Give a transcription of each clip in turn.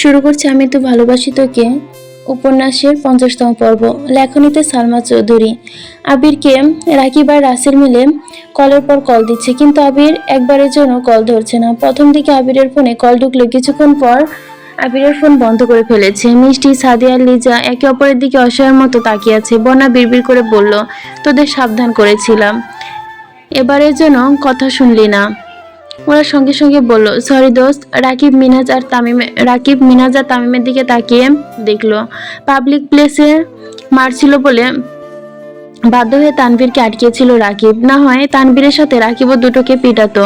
শুরু করছি আমি তো ভালোবাসি তোকে। উপন্যাসের পঞ্চাশতম পর্ব। লেখনীতে সালমা চৌধুরী। আবিরকে রাকিব আর রাসেল মিলে কলের পর কল দিচ্ছে, কিন্তু আবির একবারের জন্য কল ধরছে না। প্রথম দিকে আবিরের ফোনে কল ঢুকলে কিছুক্ষণ পর আবিরের ফোন বন্ধ করে ফেলেছে। মিষ্টি, সাদিয়া, লিজা একে অপরের দিকে অসহায়ের মতো তাকিয়ে আছে। বন্যা বিড়বিড় করে বলল, তোদের সাবধান করেছিলাম। এবারের জন্য কথা শুনলি না। ওরা সঙ্গে সঙ্গে বলল সরি দোস্ত, রাকিব মিনাজ আর তামিম, রাকিব মিনাজ আর তামিমের দিকে তাকিয়ে দেখল। পাবলিক প্লেসে মারছিল বলে বাধ্য হয়ে তানবীরকে আটকেছিল রাকিব। না হয় তানবীরের সাথে রাকিবও দুটোকে পিটাতো।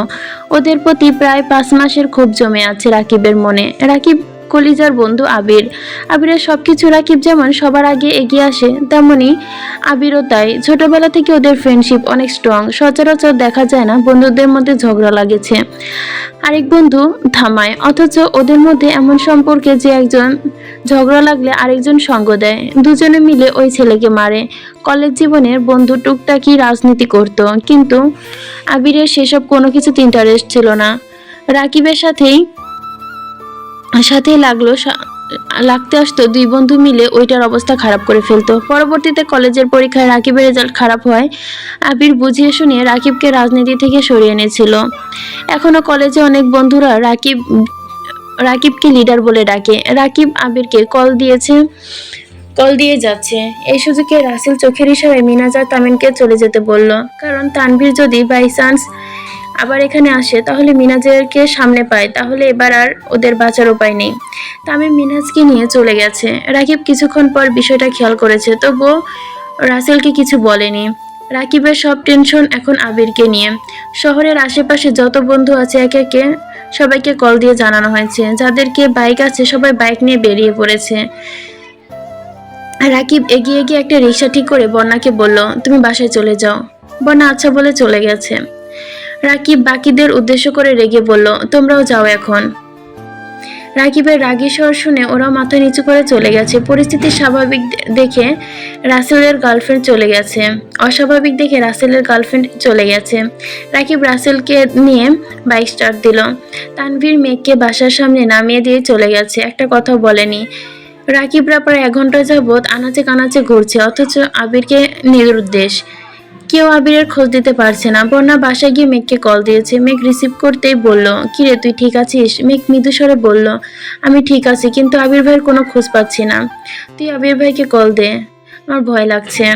ওদের প্রতি প্রায় পাঁচ মাসের খুব জমে আছে রাকিবের মনে। রাকিব কলিজার বন্ধু আবির। আবিরের সবকিছু রাকিব যেমন সবার আগে এগিয়ে আসে, তেমনি আবিরও তাই। ছোটবেলা থেকে ওদের ফ্রেন্ডশিপ অনেক স্ট্রং সচরাচর দেখা যায় না, বন্ধুদের মধ্যে ঝগড়া লাগেছে। আরেক বন্ধু থামায় অথচ ওদের মধ্যে এমন সম্পর্কে যে একজন ঝগড়া লাগলে আরেকজন সঙ্গ দেয়। দুজনে মিলে ওই ছেলেকে মারে। কলেজ জীবনের বন্ধু টুকটাকি রাজনীতি করত, কিন্তু আবিরের সেসব কোনো কিছুতে ইন্টারেস্ট ছিল না। রাকিবের সাথেই সাথেই লাগল লাগতে আসতো, দুই বন্ধু মিলে ওইটার অবস্থা খারাপ করে ফেলতো। পরবর্তীতে কলেজের পরীক্ষায় রাকিবের রেজাল্ট খারাপ হয়। আবির বুঝিয়ে শুনিয়ে রাকিবকে রাজনীতি থেকে সরিয়ে এনেছিল। এখনও কলেজে অনেক বন্ধুরা রাকিব, রাকিবকে লিডার বলে ডাকে। রাকিব আবিরকে কল দিয়েছে, কল দিয়ে যাচ্ছে। এই সুযোগে রাসেল চোখের হিসাবে মিনাজার তামিনকে চলে যেতে বলল। কারণ তানভীর যদি বাই চান্স আবার এখানে আসে, তাহলে মিনাজেরকে সামনে পায়, তাহলে এবার আর ওদের বাঁচার উপায় নেই। তামিম মিনাজকে নিয়ে চলে গেছে। রাকিব কিছুক্ষণ পর বিষয়টা খেয়াল করেছে, তবুও রাসেলকে কিছু বলেনি। রাকিবের সব টেনশন এখন আবিরকে নিয়ে। শহরের আশেপাশে যত বন্ধু আছে একে একে, সবাইকে কল দিয়ে জানানো হয়েছে। যাদেরকে বাইক আছে, সবাই বাইক নিয়ে বেরিয়ে পড়েছে। রাকিব এগিয়ে গিয়ে একটা রিক্সা ঠিক করে বন্যাকে বলল, তুমি বাসায় চলে যাও। বন্যা আচ্ছা বলে চলে গেছে। রাকিব বাকিদের উদ্দেশ্য করে রেগে বলল, তোমরাও যাও এখন। রাকিবের রাগী স্বর শুনে ওরা মাথা নিচু করে চলে গেছে। পরিস্থিতি স্বাভাবিক দেখে রাসেলের গার্লফ্রেন্ড চলে গেছে। অস্বাভাবিক দেখে রাসেলের গার্লফ্রেন্ড চলে গেছে। রাকিব রাসেলকে নিয়ে বাইক স্টার্ট দিল। তানভীর মেঘকে বাসার সামনে নামিয়ে দিয়ে চলে গেছে। একটা কথা বলেনি। রাকিবরা প্রায় এক ঘণ্টা যাবৎ আনাচে কানাচে ঘুরছে, অথচ আবিরকে নিরুদ্দেশ। কেউ আবিরের খোঁজ দিতে পারছে না। বন্যা বাসায় গিয়ে মেঘকে কল দিয়েছে। মেঘ রিসিভ করতেই বলল, কিরে, তুই ঠিক আছিস? মেঘ মৃদু স্বরে বলল, আমি ঠিক আছি, কিন্তু আবির ভাইয়ের কোনো খোঁজ পাচ্ছি না। তুই আবির ভাইকে কল দে। আমার ভয় লাগছে।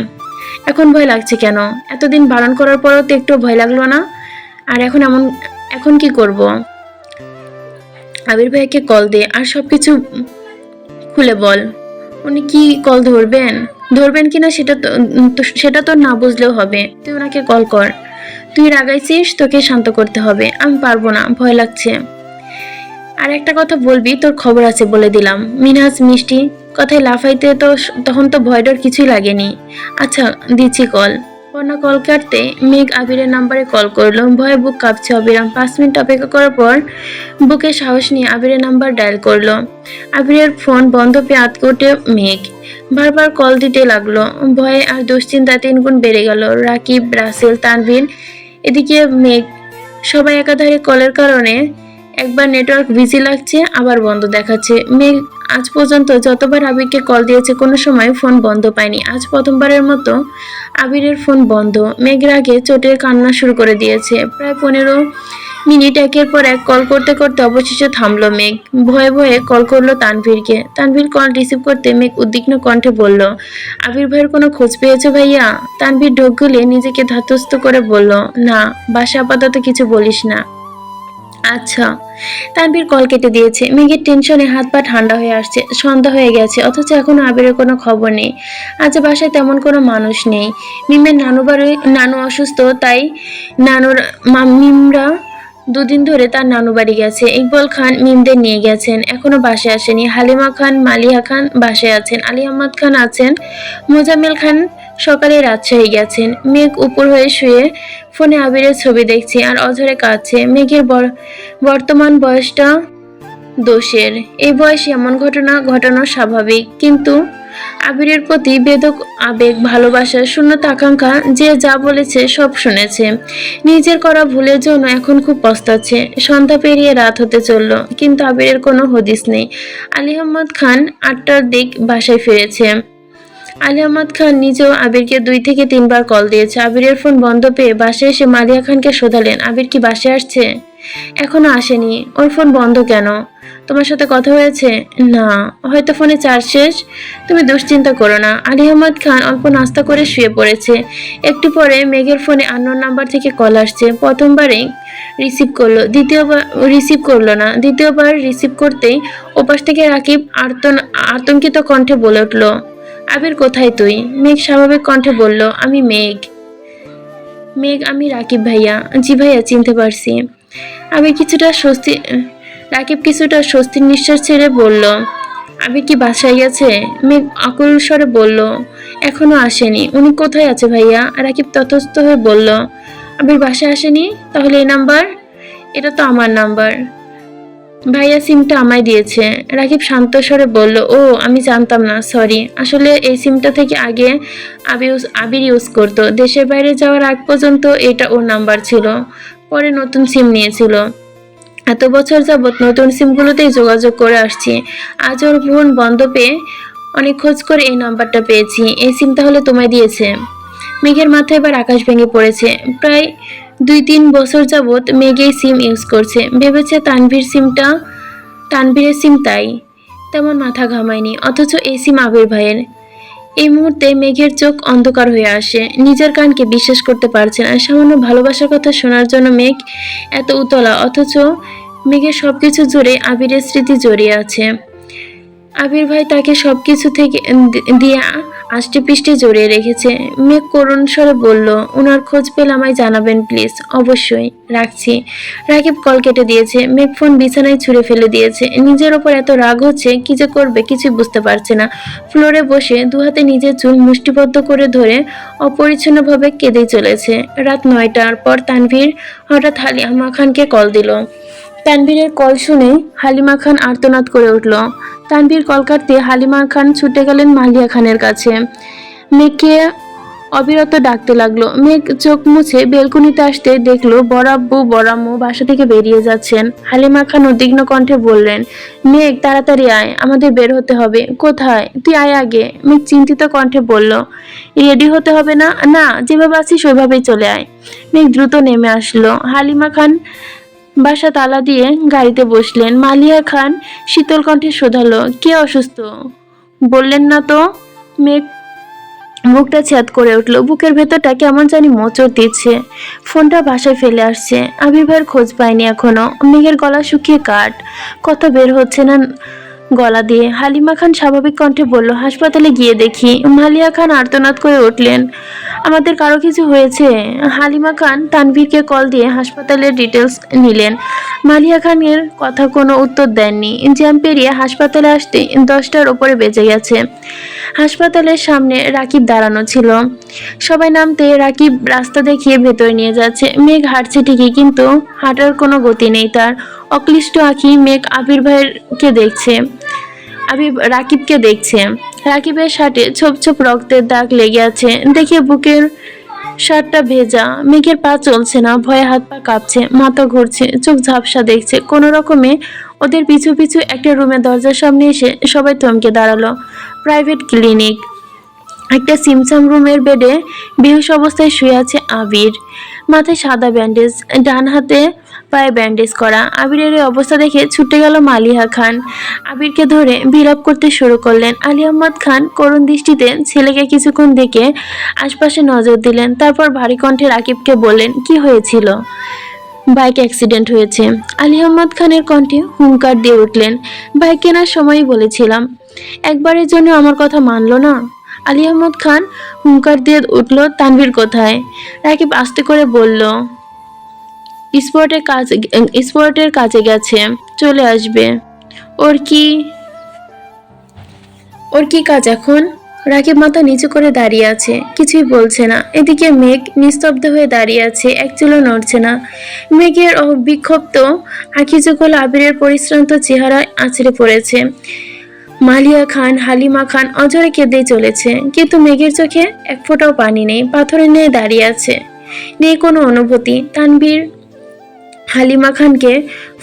এখন ভয় লাগছে কেন? এতদিন বারণ করার পরেও তো একটু ভয় লাগল না? আর এখন এমন, এখন কি করব? আবির ভাইকে কল দে। আর সব কিছু খুলে বল। উনি কি কল ধরবেন? ধরবেন কিনা সেটা তো সেটা তো না বুঝলেও হবে। তুই ওনাকে কল কর। তুই রাগাইছিস, তোকে শান্ত করতে হবে। আমি পারব না, ভয় লাগছে। আর একটা কথা বলবি, তোর খবর আছে বলে দিলাম। মিনাজ, মিষ্টি, কথায় লাফাইতে তো তখন তো ভয় ডর কিছুই লাগেনি। আচ্ছা দিচ্ছি কল। পর্ণা কল কাটতে মেঘ আবিরের নাম্বারে কল করল। ভয়ে বুক কাঁপছে অবিরাম। পাঁচ মিনিট অপেক্ষা করার পর বুকে সাহস নিয়ে আবিরের নাম্বার ডায়াল করল। আবিরের ফোন বন্ধ পেয়ে আতকোটে মেঘ। বারবার কল দিতে লাগল। ভয়ে আর দুশ্চিন্তা তিনগুণ বেড়ে গেল। রাকিব, রাসেল, তানভীর, এদিকে মেঘ। সবাই একাধারে কলের কারণে একবার নেটওয়ার্ক বিজি লাগছে, আবার বন্ধ দেখাচ্ছে। মেঘ আজ পর্যন্ত যতবার আবিরকে কল দিয়েছে, কোনো সময় ফোন বন্ধ পায়নি। আজ প্রথমবারের মতো আবিরের ফোন বন্ধ। মেঘ রাগে চোটের কান্না শুরু করে দিয়েছে। প্রায় পনেরো মিনিট একের পর এক কল করতে করতে অবশেষে থামলো মেঘ। ভয়ে ভয়ে কল করল তানভীরকে। তানভীর কল রিসিভ করতে মেঘ উদ্বিগ্ন কণ্ঠে বলল, আবির ভাইয়ের কোনো খোঁজ পেয়েছ ভাইয়া? তানভীর ঢোক গলে নিজেকে ধাতস্থ করে বলল, না, বাসা আপাতত কিছু বলিস না। আচ্ছা। তানভীর কল কেটে দিয়েছে। মেঘের টেনশনে হাত পা ঠান্ডা হয়ে আসছে, সন্ধ্যা হয়ে গেছে, অথচ এখনও আবিরের কোনো খবর নেই। আজ বাসায় তেমন কোনো মানুষ নেই। মিমের নানু বাড়ি, নানু অসুস্থ, তাই নানুর মিমরা দুদিন ধরে তার নানু বাড়ি গেছে। ইকবল খান মিমদের নিয়ে গেছেন, এখনও বাসায় আসেনি। হালিমা খান মালিয়া খান বাসায় আছেন। আলী আহমদ খান আছেন। মোজাম্মেল খান সকালে রাজশাহী গেছেন। মেঘ উপর হয়ে শুয়ে ফোনে আবিরের ছবি দেখছে আর অঝরে কাঁদছে। মেঘের বর- বর্তমান বয়সটা দোষের। এই বয়সে এমন ঘটনা ঘটানো স্বাভাবিক। কিন্তু আবিরের প্রতি বেদক, আবেগ, ভালোবাসা, শূন্যতা, আকাঙ্ক্ষা, যে যা বলেছে সব শুনেছে। নিজের করা ভুলের জন্য এখন খুব পস্তাচ্ছে। সন্ধ্যা পেরিয়ে রাত হতে চলল, কিন্তু আবিরের কোনো হদিস নেই। আলী আহমদ খান আটটার দিক বাসায় ফিরেছে। আলী আহমদ খান নিজেও আবিরকে দুই থেকে তিনবার কল দিয়েছে। আবিরের ফোন বন্ধ পেয়ে বাসে এসে মারিয়া খানকে শোধালেন, আবির কি বাসে আসছে? এখনও আসেনি। ওর ফোন বন্ধ কেন? তোমার সাথে কথা হয়েছে? না, হয়তো ফোনে চার্জ শেষ। তুমি দুশ্চিন্তা করো না। আলী আহমদ খান অল্প নাস্তা করে শুয়ে পড়েছে। একটু পরে মেঘের ফোনে আন্নোর নাম্বার থেকে কল আসছে। প্রথমবারে রিসিভ করল, দ্বিতীয়বার রিসিভ করল না। দ্বিতীয়বার রিসিভ করতেই ওপাশ থেকে রাকিব আর্তন, আতঙ্কিত কণ্ঠে বলে উঠল আবির কোথায় তুই? মেঘ স্বাভাবিক কণ্ঠে বলল, আমি মেঘ। মেঘ, আমি রাকিব ভাইয়া। জি ভাইয়া, চিনতে পারছি। আমি কিছুটা স্বস্তি, রাকিব কিছুটা স্বস্তির নিঃশ্বাস ছেড়ে বলল, আবির কি বাসায় গেছে? মেঘ আকুল স্বরে বলল, এখনও আসেনি। উনি কোথায় আছে ভাইয়া? রাকিব ততস্থ হয়ে বলল, আবির বাসায় আসেনি? তাহলে এই নাম্বার? এটা তো আমার নাম্বার। ভাইয়া সিমটা আমায় দিয়েছে। রাকিব শান্ত স্বরে বলল, ও, আমি জানতাম না সরি আসলে এই সিমটা থেকে আগে আবির আবির ইউজ করতো। দেশের বাইরে যাওয়ার আগ পর্যন্ত এটা ওর নাম্বার ছিল। পরে নতুন সিম নিয়েছিল। এত বছর যাবৎ নতুন সিমগুলোতেই যোগাযোগ করে আসছি। আজ ওর ফোন বন্ধ পেয়ে অনেক খোঁজ করে এই নাম্বারটা পেয়েছি। এই সিম তাহলে তোমায় দিয়েছে? মেঘের মাথায় এবার আকাশ ভেঙে পড়েছে। প্রায় দুই তিন বছর যাবৎ মেঘ এই সিম ইউজ করছে। ভেবেছে তানভীর সিমটা, তানভীরের সিম তাই। তেমন মাথা ঘামায়নি, অথচ এই সিম আবির ভাইয়ের। এই মুহূর্তে মেঘের চোখ অন্ধকার হয়ে আসে। নিজের কানকে বিশ্বাস করতে পারছে না। সামান্য ভালোবাসার কথা শোনার জন্য মেঘ এত উতলা, অথচ মেঘের সবকিছু জুড়ে আবিরের স্মৃতি জড়িয়ে আছে। আবির ভাই তাকে সবকিছু থেকে দি- দিয়ে আষ্টে পিষ্টে জড়িয়ে রেখেছে। মেঘ করুণ স্বরে বলল ওনার খোঁজ পেলে আমায় জানাবেন প্লিজ। অবশ্যই, রাখছি। রাকিব কল কেটে দিয়েছে। মেঘ ফোন বিছানায় ছুঁড়ে ফেলে দিয়েছে। নিজের ওপর এত রাগ হচ্ছে, কি যে করবে কিছুই বুঝতে পারছে না। ফ্লোরে বসে দু হাতে নিজের চুল মুষ্টিবদ্ধ করে ধরে অপরিচ্ছন্নভাবে কেঁদেই চলেছে। রাত নয়টার পর তানভীর হঠাৎ হালিমা খানকে কল দিল। তানভীরের কল শুনে হালিমা খান আর্তনাদ করে উঠল। তানভীর কল কাটতে হালিমা খান ছুটে গেলেন মালিয়া খানের কাছে। মেঘকে অবিরত ডাকতে লাগল। মেঘ চোখ মুছে বেলকুনিতে আসতে দেখল বরাব্বু বড়াম্মু বাসা থেকে বেরিয়ে যাচ্ছেন। হালিমা খান উদ্বিগ্ন কণ্ঠে বললেন, মেঘ, তাড়াতাড়ি আয়, আমাদের বের হতে হবে। কোথায়? তুই আয় আগে। মেঘ চিন্তিত কণ্ঠে বলল, রেডি হতে হবে না? না, যেভাবে আছিস ওইভাবেই চলে আয়। মেঘ দ্রুত নেমে আসলো। হালিমা খান বাসা তালা দিয়ে গাড়িতে বসলেন। মালিয়া খান শীতল কণ্ঠে শোধালো, কে অসুস্থ? বললেন না তো। মেঘ বুকটা ছ্যাদ করে উঠল, বুকের ভেতরটা কেমন জানি মোচড় দিচ্ছে। ফোনটা বাসায় ফেলে আসছে। ভাইয়ের খোঁজ পায়নি এখনও। মেঘের গলা শুকিয়ে কাট কথা বের হচ্ছে না গলা দিয়ে। হালিমা খান স্বাভাবিক কণ্ঠে বলল, হাসপাতালে গিয়ে দেখি। মালিয়া খান আর্তনাদ করে উঠলেন। আমাদের কারও কিছু হয়েছে। হালিমা খান তানভীরকে কল দিয়ে হাসপাতালের ডিটেলস নিলেন। মালিয়া খানের কথা কোনো উত্তর দেননি। জ্যাম পেরিয়ে হাসপাতালে আসতে দশটার ওপরে বেজে গেছে। হাসপাতালের সামনে রাকিব দাঁড়ানো ছিল। সবাই নামতে রাকিব রাস্তা দেখিয়ে ভেতরে নিয়ে যাচ্ছে। মেঘ হাঁটছে ঠিকই, কিন্তু হাঁটার কোনো গতি নেই তার। অক্লিষ্ট আঁখি মেঘ আবির ভাইয়েরকে দেখছে। আবির রাকিবকে দেখছে। রাকিবের শার্টে ছোপ ছোপ রক্তের দাগ লেগে আছে। দেখে বুকের শার্টটা ভেজা। মেঘের পা চলছে না, ভয়ে হাত পা কাঁপছে, মাথা ঘুরছে, চোখ ঝাপসা দেখছে। কোনো রকমে ওদের পিছু পিছু একটা রুমের দরজার সামনে এসে সবাই থমকে দাঁড়াল। Private clinic. একটা সিমসাম রুমের বেডে বেহুশ অবস্থায় শুয়ে আছে আবির। মাথায় সাদা ব্যান্ডেজ, ডান হাতে পায়ে ব্যান্ডেজ করা। আবিরের এই অবস্থা দেখে ছুটে গেল মালিহা খান। আবিরকে ধরে বিলাপ করতে শুরু করলেন। আলী আহমদ খান করুণ দৃষ্টিতে ছেলেকে কিছুক্ষণ দেখে আশপাশে নজর দিলেন। তারপর ভারী কণ্ঠে রাকিবকে বললেন, কি হয়েছিল? বাইক অ্যাক্সিডেন্ট হয়েছে। আলী আহমদ খানের কণ্ঠে হুঙ্কার দিয়ে উঠলেন বাইক কেনার সময়ই বলেছিলাম। একবারের জন্য আমার কথা মানলো না? আলী আহমদ খান হুঙ্কার দিয়ে উঠল, তানভীর কোথায়? রাকিব আস্তে করে বলল স্পোর্টের কাজে স্পোর্টের কাজে গেছে, চলে আসবে। ওর কি? ওর কি কাজ এখন? রাকিব মাথা নিচু করে দাঁড়িয়ে আছে, কিছুই বলছে না। এদিকে মেঘ নিস্তব্ধ হয়ে দাঁড়িয়ে আছে, এক চুলও নড়ছে না। মেঘের বিক্ষুব্ধ আঁকি যুগল আবিরের পরিশ্রান্ত চেহারায় আছড়ে পড়েছে। মালিয়া খান, হালিমা খান অজরে কেঁদেই চলেছে, কিন্তু মেঘের চোখে এক ফোঁটাও পানি নেই পাথরের নিয়ে দাঁড়িয়ে আছে। নেই কোনো অনুভূতি। তানবীর হালিমা খানকে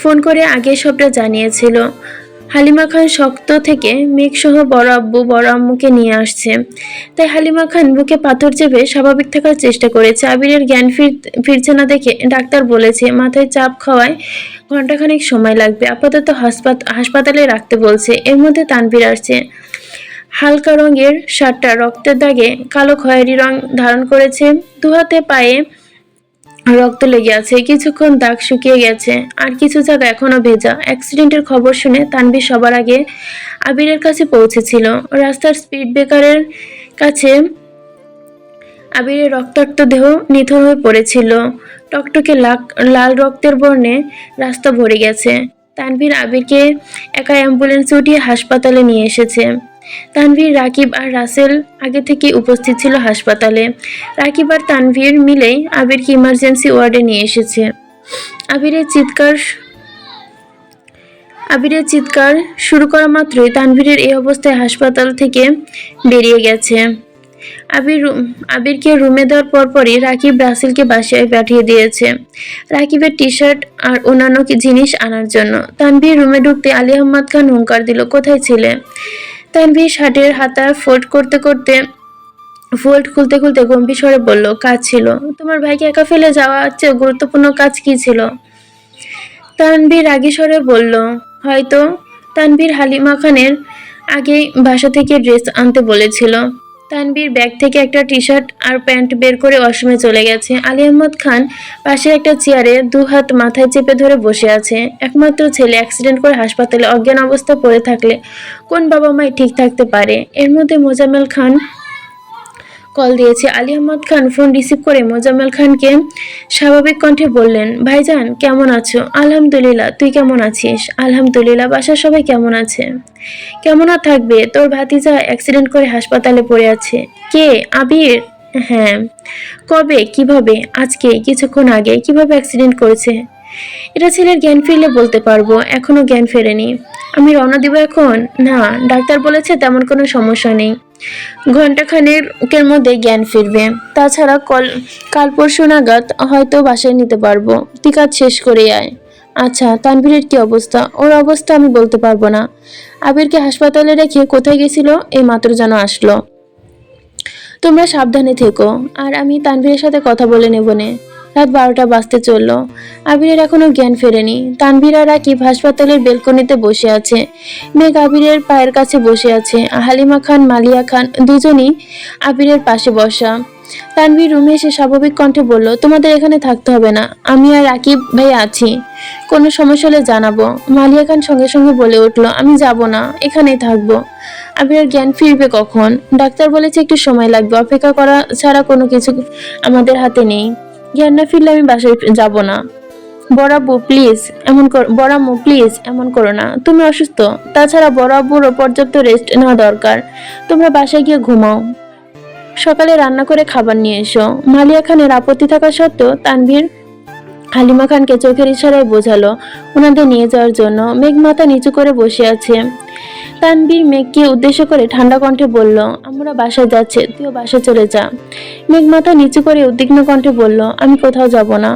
ফোন করে আগে সবটা জানিয়েছিল। হালিমা খান শক্ত থেকে মেঘসহ বড় আব্বু, বড় আম্মুকে নিয়ে আসছে। তাই হালিমা খান বুকে পাথর চেপে স্বাভাবিক থাকার চেষ্টা করেছে। আবিরের জ্ঞান ফির, ফিরছে না দেখে ডাক্তার বলেছে, মাথায় চাপ খাওয়ায় ঘন্টাখানেক সময় লাগবে। আপাতত হাসপাত, হাসপাতালে রাখতে বলছে। এর মধ্যে তানভীর আসছে। হালকা রঙের শার্টটা রক্তের দাগে কালো খয়েরি রং ধারণ করেছে। দুহাতে পায়ে রক্ত লেগে আছে, কিছুক্ষণ দাগ শুকিয়ে গেছে। আর কিছু জায়গা এখনও ভেজা। অ্যাক্সিডেন্টের খবর শুনে তানভীর সবার আগে আবিরের কাছে পৌঁছেছিল। রাস্তার স্পিড ব্রেকারের কাছে আবিরের রক্তাক্ত দেহ নিথর হয়ে পড়েছিল। টকটকে লাল রক্তের বর্ণে রাস্তা ভরে গেছে। তানভীর আবিরকে একা অ্যাম্বুলেন্স উঠিয়ে হাসপাতালে নিয়ে এসেছে। তানভীর, রাকিব আর রাসেল আগে থেকে উপস্থিত ছিল হাসপাতালে। রাকিব আর তানভীর মিলেই আবিরকে ইমার্জেন্সি ওয়ার্ডে নিয়ে এসেছে। আবিরের চিৎকার আবিরের চিৎকার শুরু করা মাত্রই তানভীরের এই অবস্থায় হাসপাতাল থেকে বেরিয়ে গেছে। আবির আবিরকে রুমে দেওয়ার পরপরই রাকিব রাসেলকে বাসায় পাঠিয়ে দিয়েছে। রাকিবের টি শার্ট আর অন্যান্য জিনিস আনার জন্য। তানভীর রুমে ঢুকতে আলী আহমদ খান হুঙ্কার দিল, কোথায় ছিলে? তানভীর শার্টের হাতা ফোল্ড করতে করতে ফোল্ড খুলতে খুলতে গম্ভীর স্বরে বলল, কাজ ছিল। তোমার ভাইকে একা ফেলে যাওয়া চেয়ে গুরুত্বপূর্ণ কাজ কি ছিল? তানভীর রাগী স্বরে বলল, হয়তো। তানভীর হালিমা খানের আগেই বাসা থেকে ড্রেস আনতে বলেছিল। তানভীর ব্যাগ থেকে একটা টি শার্ট আর প্যান্ট বের করে অসমে চলে গেছে। আলী আহমদ খান পাশে একটা চেয়ারে দু হাত মাথায় চেপে ধরে বসে আছে। একমাত্র ছেলে অ্যাক্সিডেন্ট করে হাসপাতালে অজ্ঞান অবস্থা পড়ে থাকলে কোন বাবা মাই ঠিক থাকতে পারে? এর মধ্যে মোজাম্মেল খান কল দিয়েছে। আলী আহমদ খান ফোন রিসিভ করে মোজাম্মেল খানকে স্বাভাবিক কণ্ঠে বললেন, ভাইজান, কেমন আছো? আলহামদুলিল্লাহ, তুই কেমন আছিস? আলহামদুলিল্লাহ, বাসার সবাই কেমন আছে? কেমন আর থাকবে? তোর ভাতিজা অ্যাক্সিডেন্ট করে হাসপাতালে পড়ে আছে। কে? আবির? হ্যাঁ। কবে? কীভাবে? আজকে, কিছুক্ষণ আগে। কীভাবে অ্যাক্সিডেন্ট করেছে? এটা ছেলের জ্ঞান ফিরলে বলতে পারব। এখনও জ্ঞান ফেরেনি। আমি রওনা দিব এখন? না, ডাক্তার বলেছে তেমন কোনো সমস্যা নেই। ঘন্টাখানেকের মধ্যে জ্ঞান ফিরবে। তাছাড়া কল কাল পরশু নাগাদ হয়তো বাসায় নিতে পারব। কাজ শেষ করে আয়। আচ্ছা তানভীরের কি অবস্থা? ওর অবস্থা আমি বলতে পারব না। আবিরকে হাসপাতালে রেখে কোথায় গেছিল? এই মাত্র যেন আসলো। তোমরা সাবধানে থেকো। আর আমি তানভীরের সাথে কথা বলে নেব নে। রাত বারোটা বাজতে চলল। আবিরের এখনও জ্ঞান ফেরেনি। তানভীর আর রাকিব হাসপাতালের বেলকনিতে বসে আছে। মেঘ আবিরের পায়ের কাছে বসে আছে। হালিমা খান, মালিয়া খান দুজনই আবিরের পাশে বসা। তানভীর রুমে এসে স্বাভাবিক কণ্ঠে বলল, তোমাদের এখানে থাকতে হবে না। আমি আর রাকিব ভাই আছি। কোনো সমস্যা হলে জানাব। মালিয়া খান সঙ্গে সঙ্গে বলে উঠল, আমি যাব না। এখানেই থাকব। আবিরের জ্ঞান ফিরবে কখন? ডাক্তার বলেছে একটু সময় লাগবে। অপেক্ষা করা ছাড়া কোনো কিছু আমাদের হাতে নেই। জ্ঞান না ফিরলে আমি বাসায় যাব না। বড়াব্বু প্লিজ এমন কর বড়াম্মু প্লিজ এমন করো না। তুমি অসুস্থ। তাছাড়া বড়াব্বুরও পর্যাপ্ত রেস্ট নেওয়া দরকার। তোমরা বাসায় গিয়ে ঘুমাও। সকালে রান্না করে খাবার নিয়ে এসো। মালিয়া খানের আপত্তি থাকা সত্ত্বেও তানভীর হালিমা খানকে চোখের ইশারায় বোঝালো। ওনাদের নিয়ে যাওয়ার জন্য মেঘ মাথা নিচু করে বসে আছে। তানভীর মেঘকে উদ্দেশ্য করে ঠান্ডা কণ্ঠে বলল, আমরা বাসায় যাচ্ছে, তুইও বাসায় চলে যা। মেঘ মাথা নিচু করে উদ্বিগ্ন কণ্ঠে বলল, আমি কোথাও যাব না,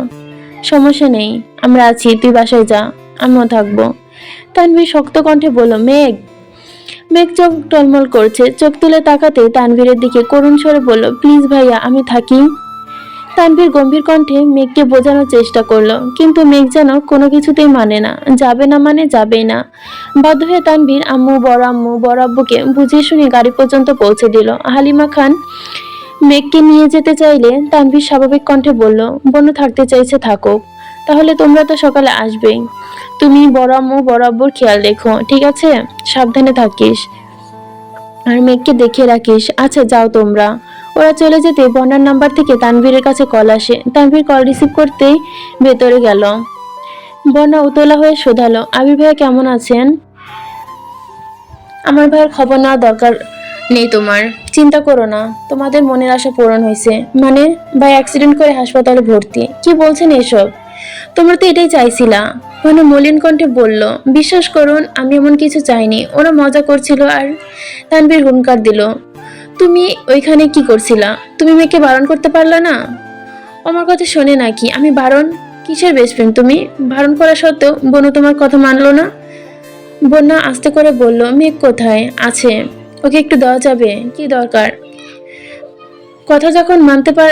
সমস্যা নেই, আমরা আছি, তুই বাসায় যা, আমিও থাকব। তানভীর শক্ত কণ্ঠে বলল, মেঘ! মেঘ চোখ টলমল করছে, চোখ তুলে তাকাতে তানভীরের দিকে করুণ স্বরে বলল, প্লিজ ভাইয়া, আমি থাকি। তানভীর গম্ভীর কণ্ঠে মেঘকে বোঝানোর চেষ্টা করল, কিন্তু মেঘ যেন কোনো কিছুতেই মানে না, যাবে না মানে যাবেই না। বাধ্য হয়ে তানভীর আম্মু, বড় আম্মু, বড় আব্বুকে বুঝিয়ে শুনে গাড়ি পর্যন্ত পৌঁছে দিল। হালিমা খান মেঘকে নিয়ে যেতে চাইলে তানভীর স্বাভাবিক কণ্ঠে বলল, বনু, থাকতে চাইছে, থাকুক। তাহলে তোমরা তো সকালে আসবেই। তুমি বড় আম্মু, বড় আব্বুর খেয়াল রেখো, ঠিক আছে? সাবধানে থাকিস। আর মেঘকে দেখে রাখিস আচ্ছা যাও তোমরা। ওরা চলে যেতে বন্যার নাম্বার থেকে তানভীরের কাছে কল আসে। তানভীর কল রিসিভ করতেই ভেতরে গেল। বন্যা উতলা হয়ে শোধালো, আবির ভাইয়া কেমন আছেন? আমার ভাইয়ের খবর নেওয়া দরকার নেই তোমার। চিন্তা করো না, তোমাদের মনের আশা পূরণ হয়েছে। মানে ভাই অ্যাক্সিডেন্ট করে হাসপাতালে ভর্তি। কি বলছেন এসব? তোমরা তো এটাই চাইছিলা। মানে মলিন কণ্ঠে বলল, বিশ্বাস করুন, আমি এমন কিছু চাইনি। ওরা মজা করছিল আর তানবীর হুঙ্কার দিল। তুমি ওইখানে কি করছিলা? তুমি মেয়েকে বারণ করতে পারলে না? আমার কথা শোনে নাকি? আমি বারণ? কিসের বেস্ট ফ্রেন্ড তুমি? বারণ করা সত্ত্বেও বনু তোমার কথা মানলো না? বন্যা আস্তে করে বলল, মেঘ কোথায়? আছে। ওকে একটু দেওয়া যাবে? কি দরকার? কথা যখন মানতে পার,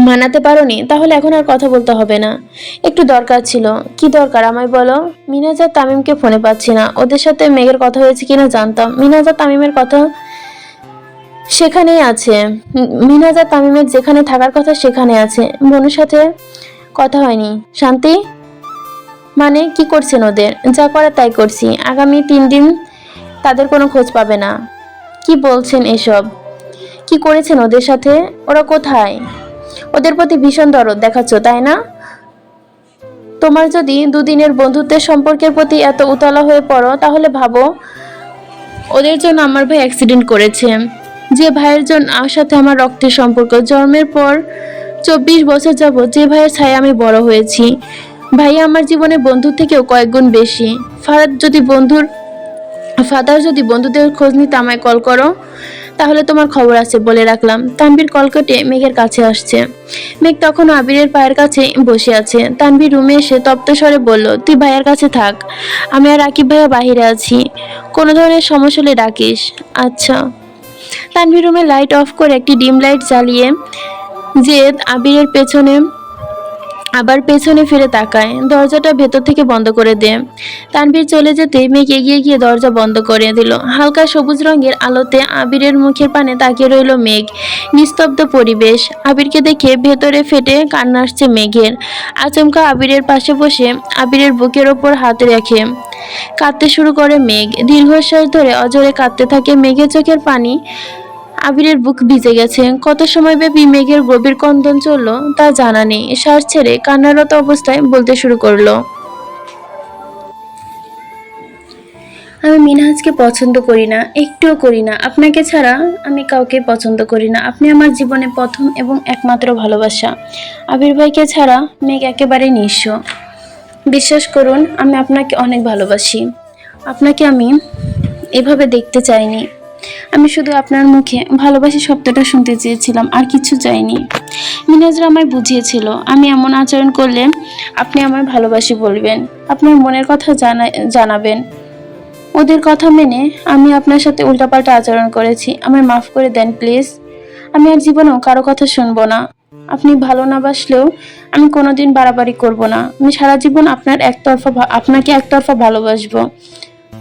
মানাতে পারোনি, তাহলে এখন আর কথা বলতে হবে না। একটু দরকার ছিল। কি দরকার আমায় বলো? মিনাজা তামিমকে ফোনে পাচ্ছি না। ওদের সাথে মেঘের কথা হয়েছে কিনা জানতাম। মিনাজা তামিমের কথা সেখানেই আছে। মিনাজা তামিমের যেখানে থাকার কথা সেখানে আছে। বনুর সাথে কথা হয়নি। শান্তি? মানে কি করছেন ওদের? যা করার তাই করছি। আগামী তিন দিন তাদের কোনো খোঁজ পাবে না। কি বলছেন এসব? কি করেছেন ওদের সাথে? ওরা কোথায়? ওদের প্রতি ভীষণ দরদ দেখাচ্ছ, তাই না? তোমার যদি দুদিনের বন্ধুত্বের সম্পর্কের প্রতি এত উতলা হয়ে পড়ো, তাহলে ভাবো, ওদের জন্য আমার ভাই অ্যাক্সিডেন্ট করেছে। যে ভাইয়ের জন্য আমার সাথে আমার রক্তের সম্পর্ক। জন্মের পর চব্বিশ বছর যাব যে ভাইয়ের ছায় আমি বড় হয়েছি। ভাইয়া আমার জীবনে বন্ধুর থেকেও কয়েক গুণ বেশি। ফারাদ যদি বন্ধুর ফাদার যদি বন্ধুদের খোঁজ নিতে আমায় কল করো, তাহলে তোমার খবর আছে বলে রাখলাম। তানবীর কল কেটে মেঘের কাছে আসছে। মেঘ তখন আবিরের পায়ের কাছে বসে আছে। তানবীর রুমে এসে তপ্ত স্বরে বলল, তুই ভাইয়ার কাছে থাক। আমি আর রাকিব ভাইয়া বাহিরে আছি। কোনো ধরনের সমস্যা হলে ডাকিস। আচ্ছা। তানভীর রুমে লাইট অফ করে একটি ডিম লাইট জ্বালিয়ে জেদ আবিরের পেছনে, আবার পেছনে ফিরে তাকায়। দরজাটা ভেতর থেকে বন্ধ করে দে। তানভীর চলে যেতে মেঘ এগিয়ে গিয়ে দরজা বন্ধ করে দিল। হালকা সবুজ রঙের আলোতে আবিরের মুখের পানে তাকিয়ে রইল মেঘ। নিস্তব্ধ পরিবেশ। আবিরকে দেখে ভেতরে ফেটে কান্না আসছে মেঘের। আচমকা আবিরের পাশে বসে আবিরের বুকের ওপর হাত রেখে কাঁদতে শুরু করে মেঘ। দীর্ঘশ্বাস ধরে অজরে কাঁদতে থাকে মেঘের চোখের পানি আবিরের বুক ভিজে গেছে। কত সময় ব্যাপী মেঘের গভীর কন্দন চলল, তা জানা নেই। শ্বাস ছেড়ে কান্নারত অবস্থায় বলতে শুরু করল। আমি মিনহাজকে পছন্দ করি না, একটুও করি না। আপনাকে ছাড়া আমি কাউকে পছন্দ করি না। আপনি আমার জীবনে প্রথম এবং একমাত্র ভালোবাসা। আবির ভাইকে ছাড়া মেঘ একেবারে নিঃস্ব। বিশ্বাস করুন, আমি আপনাকে অনেক ভালোবাসি। আপনাকে আমি এভাবে দেখতে চাইনি। আমি শুধু আপনার মুখে ভালোবাসি শব্দটা শুনতে চেয়েছিলাম, আর কিছু চাইনি। মিনাজরা আমায় বুঝিয়েছিল, আমি এমন আচরণ করলে আপনি আমায় ভালোবাসি বলবেন, আপনার মনের কথা জানা, জানাবেন। ওদের কথা মেনে আমি আপনার সাথে উল্টাপাল্টা আচরণ করেছি, আমায় মাফ করে দেন, প্লিজ। আমি আর জীবনেও কারও কথা শুনব না। আপনি ভালো না বাসলেও আমি কোনোদিন বাড়াবাড়ি করব না। আমি সারা জীবন আপনার একতরফা আপনাকে একতরফা ভালোবাসবো।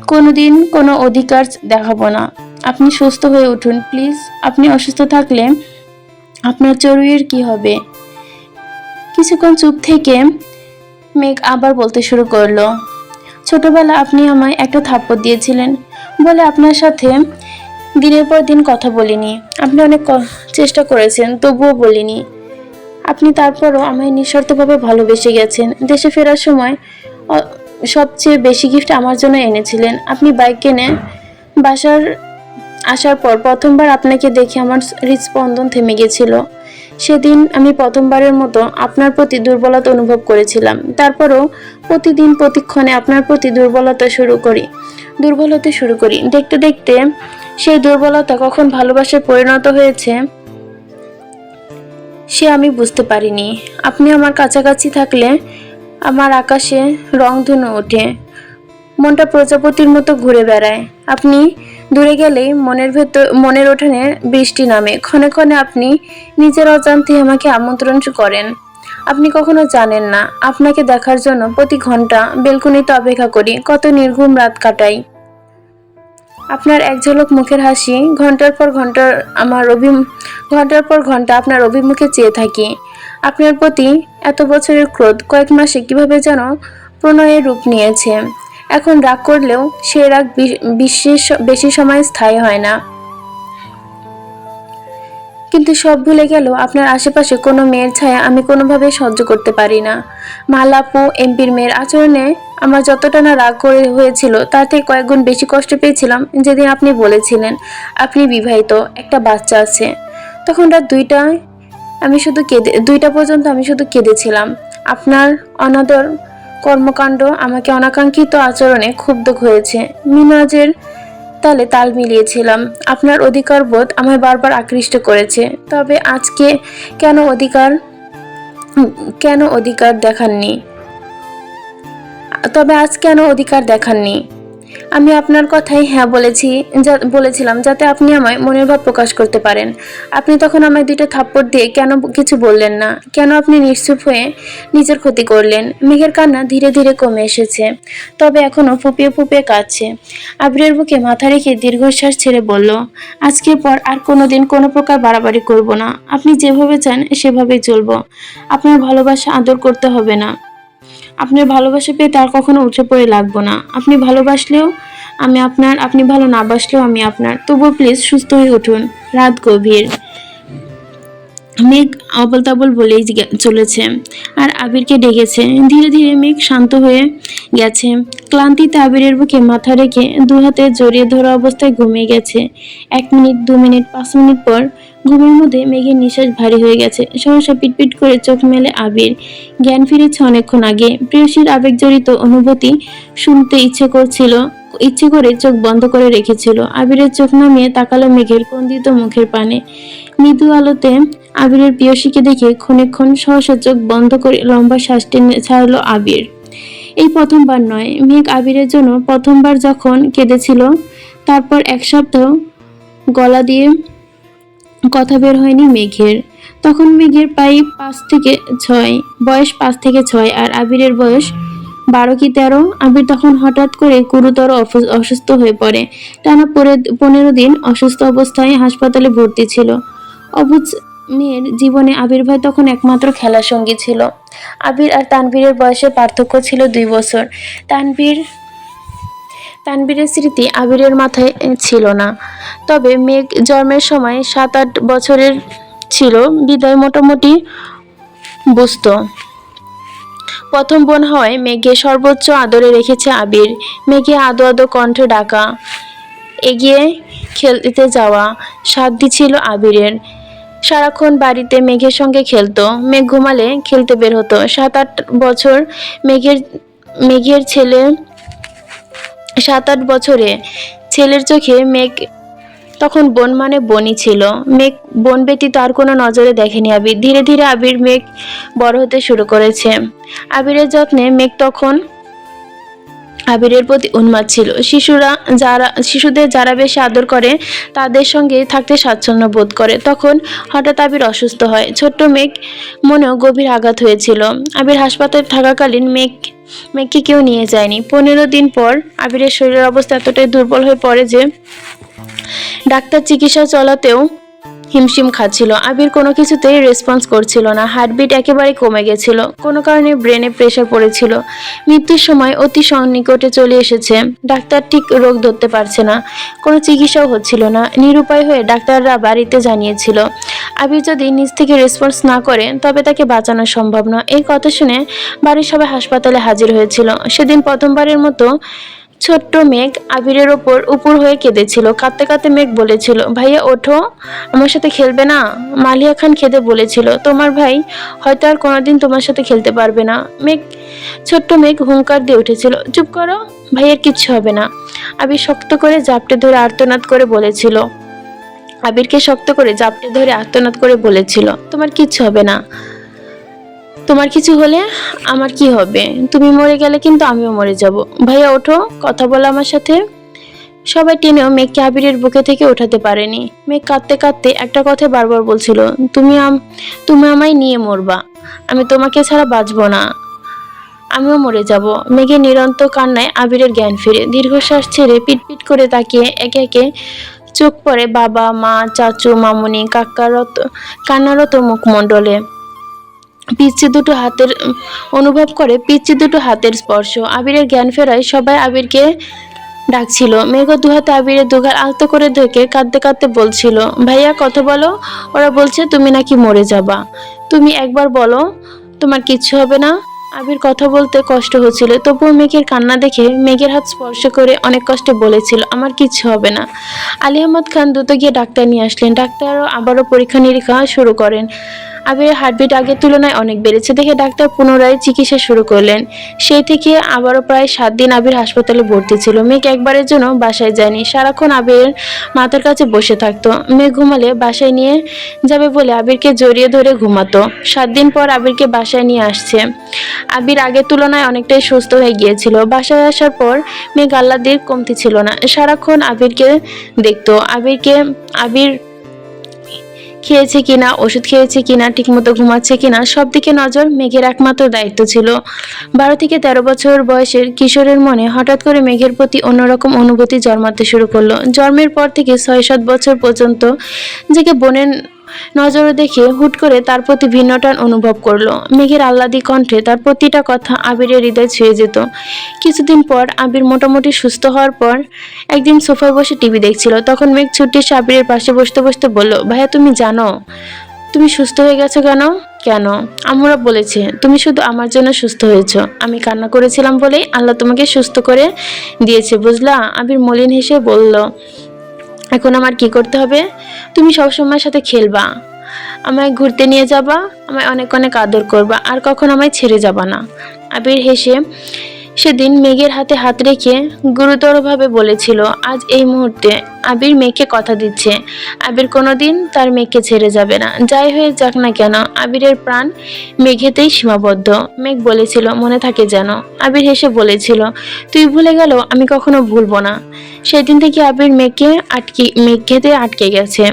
কোনোদিন কোনো অধিকার দেখাবো না। আপনি সুস্থ হয়ে উঠুন। প্লিজ, আপনি অসুস্থ থাকলে আপনার চরুইয়ের কি হবে? কিছুক্ষণ চুপ থেকে মেঘ আবার বলতে শুরু করল, ছোটবেলা আপনি আমায় একটা থাপ্পড় দিয়েছিলেন বলে আপনার সাথে দিনের পর দিন কথা বলিনি। আপনি অনেক চেষ্টা করেছেন, তবুও বলিনি। আপনি তারপরও আমায় নিঃশর্তভাবে ভালোবেসে গেছেন। দেশে ফেরার সময় সবচেয়ে বেশি গিফট আমার জন্য এনেছিলেন। আপনি বাইক কিনে বাসার আসার পর প্রথমবার আপনাকে দেখে আমার হৃদস্পন্দন থেমে গেছিল। সেদিন আমি প্রথমবারের মতো আপনার প্রতি দুর্বলতা অনুভব করেছিলাম। তারপরও প্রতিদিন প্রতিক্ষণে আপনার প্রতি দুর্বলতা শুরু করি দুর্বল হতে শুরু করি। দেখতে দেখতে সেই দুর্বলতা কখন ভালোবাসায় পরিণত হয়েছে, সে আমি বুঝতে পারিনি। আপনি আমার কাছাকাছি থাকলে আমার আকাশে রং রংধনু ওঠে, মনটা প্রজাপতির মতো ঘুরে বেড়ায়। আপনি দূরে গেলেই মনের ভেতর, মনের ওঠানে বৃষ্টি নামে। ক্ষণে ক্ষণে আপনি নিজের অজান্তে আমাকে আমন্ত্রণ করেন। আপনি কখনো জানেন না, আপনাকে দেখার জন্য প্রতি ঘণ্টা বেলকুনিতে অপেক্ষা করি, কত নির্ঘুম রাত কাটাই। আপনার এক ঝলক মুখের হাসি ঘণ্টার পর ঘণ্টার আমার অভি ঘণ্টার পর ঘণ্টা আপনার অভিমুখে চেয়ে থাকি। আপনার প্রতি এত বছরের ক্রোধ কয়েক মাসে কীভাবে যেন প্রণয়ের রূপ নিয়েছে। এখন রাগ করলেও সে রাগ বিশেষ, বেশি সময় স্থায়ী হয় না। কিন্তু সব ভুলে গেল আপনার আশেপাশে কোনো মেয়ের ছায়া আমি কোনোভাবে সহ্য করতে পারি না। মালাপু, এমপির মেয়ের আচরণে আমার যতটা না রাগ করে হয়েছিল তার থেকে কয়েক গুণ বেশি কষ্ট পেয়েছিলাম যেদিন আপনি বলেছিলেন, আপনি বিবাহিত, একটা বাচ্চা আছে। তখন রাত দুইটায় আমি শুধু কেঁদে, দুইটা পর্যন্ত আমি শুধু কেঁদেছিলাম। আপনার অনাদর কর্মকাণ্ড আমাকে অনাকাঙ্ক্ষিত আচরণে ক্ষুব্ধ হয়েছে মিনাজের তালে তাল মিলিয়েছিলাম। আপনার অধিকার বোধ আমায় বারবার আকৃষ্ট করেছে। তবে আজকে কেন অধিকার কেন অধিকার দেখাননি? তবে আজ কেন অধিকার দেখাননি? আমি আপনার কথাই হ্যাঁ বলেছি, যা- বলেছিলাম যাতে আপনি আমায় মনের ভাব প্রকাশ করতে পারেন। আপনি তখন আমায় দুইটা থাপ্পড় দিয়ে কেন কিছু বললেন না? কেন আপনি নিশ্চুপ হয়ে নিজের ক্ষতি করলেন? মেঘের কান্না ধীরে ধীরে কমে এসেছে। তবে এখনও ফুপিয়ে ফুপিয়ে কাঁদছে। আবিরের বুকে মাথা রেখে দীর্ঘশ্বাস ছেড়ে বলল, আজকের পর আর কোনোদিন কোনো প্রকার বাড়াবাড়ি করব না। আপনি যেভাবে চান সেভাবেই চলবো। আপনার ভালোবাসা আদর করতে হবে না। আপনার ভালোবাসা পেয়ে তার কখনো উঠে পড়ে লাগবো না। আপনি ভালোবাসলেও আমি আপনার, আপনি ভালো না বাসলেও আমি আপনার। তবুও প্লিজ সুস্থ হয়ে উঠুন, রাত গভীর। মেঘ আবল তাবল বলেই চলেছে আর আবিরকে ডেকেছে। ধীরে ধীরে মেঘ শান্ত হয়ে গেছে। ক্লান্তিতে আবিরের বুকে মাথা রেখে দু হাতে জড়িয়ে ধরা অবস্থায় ঘুমিয়ে গেছে। এক মিনিট, দু মিনিট, পাঁচ মিনিট পর ঘুমের মধ্যে মেঘের নিঃশ্বাস ভারী হয়ে গেছে। সহসা পিটপিট করে চোখ মেলে আবির। জ্ঞান ফিরেছে অনেকক্ষণ আগে। প্রেয়সীর আবেগজড়িত অনুভূতি শুনতে ইচ্ছে করছিল, ইচ্ছে করে চোখ বন্ধ করে রেখেছিল। আবিরের চোখ নামিয়ে তাকালো মেঘের কন্দিত মুখের পানে। মৃদু আলোতে আবিরের প্রিয়সীকে দেখে ক্ষণিক্ষণ সহসা চোখ বন্ধ করে লম্বা শ্বাস টেনে ছাড়লো আবির। এই প্রথমবার নয়। মেঘ আবিরের জন্য প্রথমবার যখন কেঁদেছিল, তারপর এক সপ্তাহ গলা দিয়ে কথা বের হয়নি মেঘের। তখন মেঘের প্রায় পাঁচ থেকে ছয়, বয়স পাঁচ থেকে ছয় আর আবিরের বয়স বারো কি তেরো। আবির তখন হঠাৎ করে গুরুতর অসুস্থ হয়ে পড়ে। টানা পনেরো দিন অসুস্থ অবস্থায় হাসপাতালে ভর্তি ছিল। অবুজ মেয়ের জীবনে আবির ভাই তখন একমাত্র খেলার সঙ্গী ছিল। আবির আর তানবীরের বয়সের পার্থক্য ছিল দুই বছর। তানবীর তানবীরের স্মৃতি আবিরের মাথায় ছিল না। তবে মেঘ জন্মের সময় সাত আট বছরের ছিল, বিদায় মোটামুটি বুঝতো। প্রথম বোন হওয়ায় মেঘে সর্বোচ্চ আদরে রেখেছে আবির। মেঘে আদো আদো কণ্ঠে ডাকা, এগিয়ে খেলতে যাওয়া সাধ্যি ছিল আবিরের। সারাক্ষণ বাড়িতে মেঘের সঙ্গে খেলতো। মেঘ ঘুমালে খেলতে বের হতো। সাত আট বছর মেঘের মেঘের ছেলে সাত আট বছরে ছেলের চোখে মেঘ, তখন বোন মানে বনই ছিল। মেঘ, বোন ব্যতীত আর কোনো নজরে দেখেনি আবির। ধীরে ধীরে আবির মেঘ বড় হতে শুরু করেছে। আবিরের যত্নে মেঘ তখন আবিরের প্রতি উন্মাদ ছিল। শিশুরা যারা শিশুদের যারা বেশি আদর করে, তাদের সঙ্গে থাকতে স্বাচ্ছন্দ্য বোধ করে। তখন হঠাৎ আবির অসুস্থ হয়। ছোট্ট মেঘ মনেও গভীর আঘাত হয়েছিল। আবির হাসপাতালে থাকাকালীন মেঘ মেঘকে কেউ নিয়ে যায়নি। পনেরো দিন পর আবিরের শরীরের অবস্থা এতটাই দুর্বল হয়ে পড়ে যে, ডাক্তার চিকিৎসা চলাতেও হিমশিম খাচ্ছিল। আবির কোনো কিছুতেই রেসপন্স করছিল না। হার্টবিট একেবারে কমে গেছিল। কোনো কারণে ব্রেনে প্রেশার পড়েছিল। মৃত্যুর সময় অতি সন্নিকটে চলে এসেছে। ডাক্তার ঠিক রোগ ধরতে পারছে না। কোনো চিকিৎসাও হচ্ছিল না। নিরুপায় হয়ে ডাক্তাররা বাড়িতে জানিয়েছিল। আবির যদি নিজ থেকে রেসপন্স না করে, তবে তাকে বাঁচানো সম্ভব নয়। এই কথা শুনে বাড়ির সবাই হাসপাতালে হাজির হয়েছিল। সেদিন প্রথমবারের মতো ছোট্ট মেঘ আবিরের ওপর উপর হয়ে কেঁদেছিল। কাঁদতে কাঁদতে মেঘ বলেছিল, ভাইয়া, ওঠো, আমার সাথে খেলবে না? মালিয়া খান খেতে বলেছিল, তোমার ভাই হয়তো আর কোনোদিন তোমার সাথে খেলতে পারবে না। মেঘ, ছোট্ট মেঘ হুঙ্কার দিয়ে উঠেছিল, চুপ করো ভাইয়ের কিচ্ছু হবে না। আবির শক্ত করে জাপটে ধরে আর্তনাদ করে বলেছিল, আবিরকে শক্ত করে জাপটে ধরে আর্তনাদ করে বলেছিল, তোমার কিচ্ছু হবে না। তোমার কিছু হলে আমার কি হবে? তুমি মরে গেলে কিন্তু আমিও মরে যাব। ভাইয়া, ওঠো, কথা বলো আমার সাথে। সবাই টেনেও মেঘকে আবিরের বুকে থেকে ওঠাতে পারেনি। মেঘ কাঁদতে কাঁদতে একটা কথা বারবার বলছিল, তুমি তুমি আমায় নিয়ে মরবা। আমি তোমাকে ছাড়া বাঁচবো না। আমিও মরে যাব। মেঘের নিরন্তর কান্নায় আবিরের জ্ঞান ফিরে। দীর্ঘশ্বাস ছেড়ে পিটপিট করে তাকিয়ে একে একে চোখ পড়ে বাবা, মা, চাচু, মামুনি, কাকারত, কান্নারত মুখমণ্ডলে। পিচ্ছি দুটো হাতের অনুভব করে পিচ্ছি দুটো হাতের স্পর্শ। আবিরের জ্ঞান ফেরায় সবাই আবিরকে ডাকছিল। মেঘ দু হাতে আবিরের দুগার আলতো করে ধেকে কাঁদতে কাঁদতে বলছিল, ভাইয়া, কথা বলো। ওরা বলছে তুমি নাকি মরে যাবা। তুমি একবার বলো, তোমার কিচ্ছু হবে না। আবির কথা বলতে কষ্ট হচ্ছিল। তবুও মেঘের কান্না দেখে মেঘের হাত স্পর্শ করে অনেক কষ্টে বলেছিল, আমার কিচ্ছু হবে না। আলী আহমদ খান দ্রুত গিয়ে ডাক্তার নিয়ে আসলেন। ডাক্তারও আবারও পরীক্ষা নিরীক্ষা শুরু করেন। আবিরের হার্টবিট আগের তুলনায় অনেক বেড়েছে দেখে ডাক্তার পুনরায় চিকিৎসা শুরু করলেন। সেই থেকে আবারও প্রায় সাত দিন আবির হাসপাতালে ভর্তি ছিল। মেঘ একবারের জন্য বাসায় যায়নি। সারাক্ষণ আবির মাথার কাছে বসে থাকতো। মেঘ ঘুমালে বাসায় নিয়ে যাবে বলে আবিরকে জড়িয়ে ধরে ঘুমাতো। সাত দিন পর আবিরকে বাসায় নিয়ে আসছে। আবির আগের তুলনায় অনেকটাই সুস্থ হয়ে গিয়েছিল। বাসায় আসার পর মেঘ আল্লাদির কমতি ছিল না। সারাক্ষণ আবিরকে দেখতো। আবিরকে, আবির খেয়েছে কিনা, ওষুধ খেয়েছে কিনা, ঠিকমতো ঘুমাচ্ছে কিনা, সব দিকে নজর মেঘের একমাত্র দায়িত্ব ছিল। বারো থেকে তেরো বছর বয়সের কিশোরের মনে হঠাৎ করে মেঘের প্রতি অন্যরকম অনুভূতি জন্মাতে শুরু করল। জন্মের পর থেকে ছয় সাত বছর পর্যন্ত যাকে বোনের নজরে দেখে হুট করে তার প্রতি ভিন্ন টান অনুভব করল। মেঘের আহ্লাদি কণ্ঠে তার প্রতিটা কথা আবিরের হৃদয় ছুঁয়ে যেত। কিছুদিন পর আবির মোটামুটি সুস্থ হওয়ার পর একদিন সোফায় বসে টিভি দেখছিল। তখন মেঘ ছুটি এসে আবিরের পাশে বসতে বসতে বলল, ভাইয়া, তুমি জানো, তুমি সুস্থ হয়ে গেছো কেন? কেন? আমরা বলেছে, তুমি শুধু আমার জন্য সুস্থ হয়েছো। আমি কান্না করেছিলাম বলেই আল্লাহ তোমাকে সুস্থ করে দিয়েছে, বুঝলা? আবির মলিন হেসে বলল এখন আমার কি করতে হবে? তুমি সবসময় সাথে খেলবা। আমায় ঘুরতে নিয়ে যাবা, আমায় অনেক অনেক আদর করবা, আর কখন আমায় ছেড়ে যাবা না। আবির হেসে সেদিন মেঘের হাতে হাত রেখে গুরুতরভাবে বলেছিল, আজ এই মুহূর্তে আবির মেয়েকে কথা দিচ্ছে। আবির কোনোদিন তার মেঘকে ছেড়ে যাবে না। যাই হয়ে যাক না কেন, আবিরের প্রাণ মেঘেতেই সীমাবদ্ধ। মেঘ বলেছিল, মনে থাকে যেন। আবির হেসে বলেছিল, তুই ভুলে গেল আমি কখনো ভুলবো না। সেদিন থেকে আবির মেঘকে আটকে, মেঘেতে আটকে গেছে।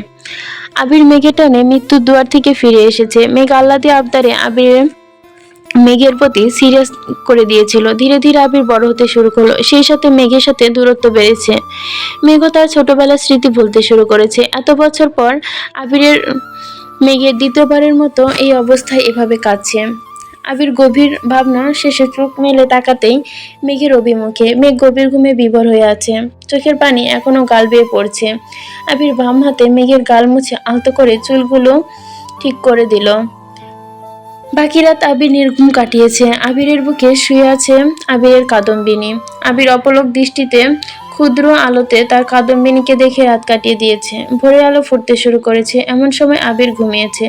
আবির মেঘে টানে মৃত্যুর দুয়ার থেকে ফিরে এসেছে। মেঘ আল্লাদি আবদারে আবিরের মেঘের প্রতি সিরিয়াস করে দিয়েছিল। ধীরে ধীরে আবির বড় হতে শুরু করল। সেই সাথে মেঘের সাথে দূরত্ব বেড়েছে। মেঘও তার ছোটবেলার স্মৃতি ভুলতে শুরু করেছে। এত বছর পর আবিরের, মেঘের দ্বিতীয়বারের মতো এই অবস্থায় এভাবে কাঁদছে। আবির গভীর ভাবনা শেষে চোখ মেলে তাকাতেই মেঘের অভিমুখে। মেঘ গভীর ঘুমে বিভোর হয়ে আছে। চোখের পানি এখনও গাল বেয়ে পড়ছে। আবির বাম হাতে মেঘের গাল মুছে আলতো করে চুলগুলো ঠিক করে দিল। বাকি রাত আবির নির্ঘুম কাটিয়েছে। আবিরের বুকে শুয়ে আছে আবিরের কাদম্বিনী। আবির অপলক দৃষ্টিতে ক্ষুদ্র আলোতে তার কাদম্বিনীকে দেখে রাত কাটিয়ে দিয়েছে। ভোরের আলো ফুটতে শুরু করেছে। এমন সময় আবির ঘুমিয়েছে।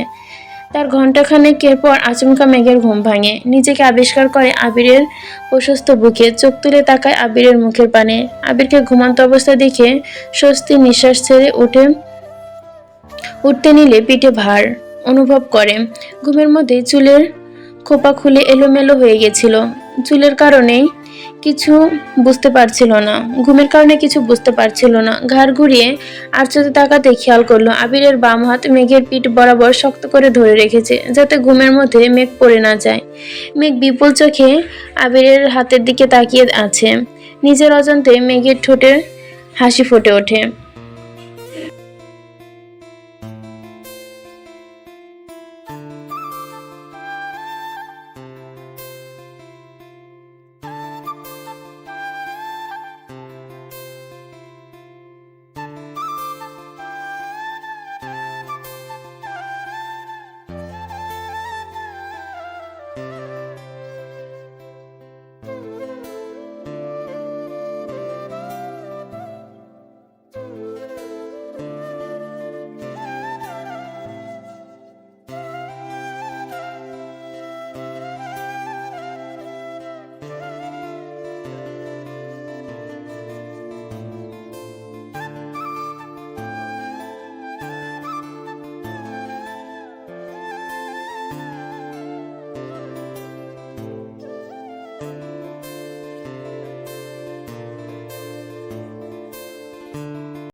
তার ঘণ্টাখানেকের পর আচমকা মেঘের ঘুম ভাঙে। নিজেকে আবিষ্কার করে আবিরের প্রশস্ত বুকে। চোখ তুলে তাকায় আবিরের মুখের পানে। আবিরকে ঘুমান্ত অবস্থা দেখে স্বস্তির নিঃশ্বাস ছেড়ে উঠে, উঠতে নিলে পিঠে ভার। অনুভব করে। ঘুমের মধ্যে চুলের খোপা খুলে এলোমেলো হয়ে গেছিল। চুলের কারণেই কিছু বুঝতে পারছিল না। ঘুমের কারণে কিছু বুঝতে পারছিল না। ঘাড় ঘুরিয়ে আর্চতে তাকাতে খেয়াল করল, আবিরের বাম হাত মেঘের পিঠ বরাবর শক্ত করে ধরে রেখেছে, যাতে ঘুমের মধ্যে মেঘ পড়ে না যায়। মেঘ বিপুল চোখে আবিরের হাতের দিকে তাকিয়ে আছে। নিজের অজান্তে মেঘের ঠোঁটের হাসি ফুটে ওঠে।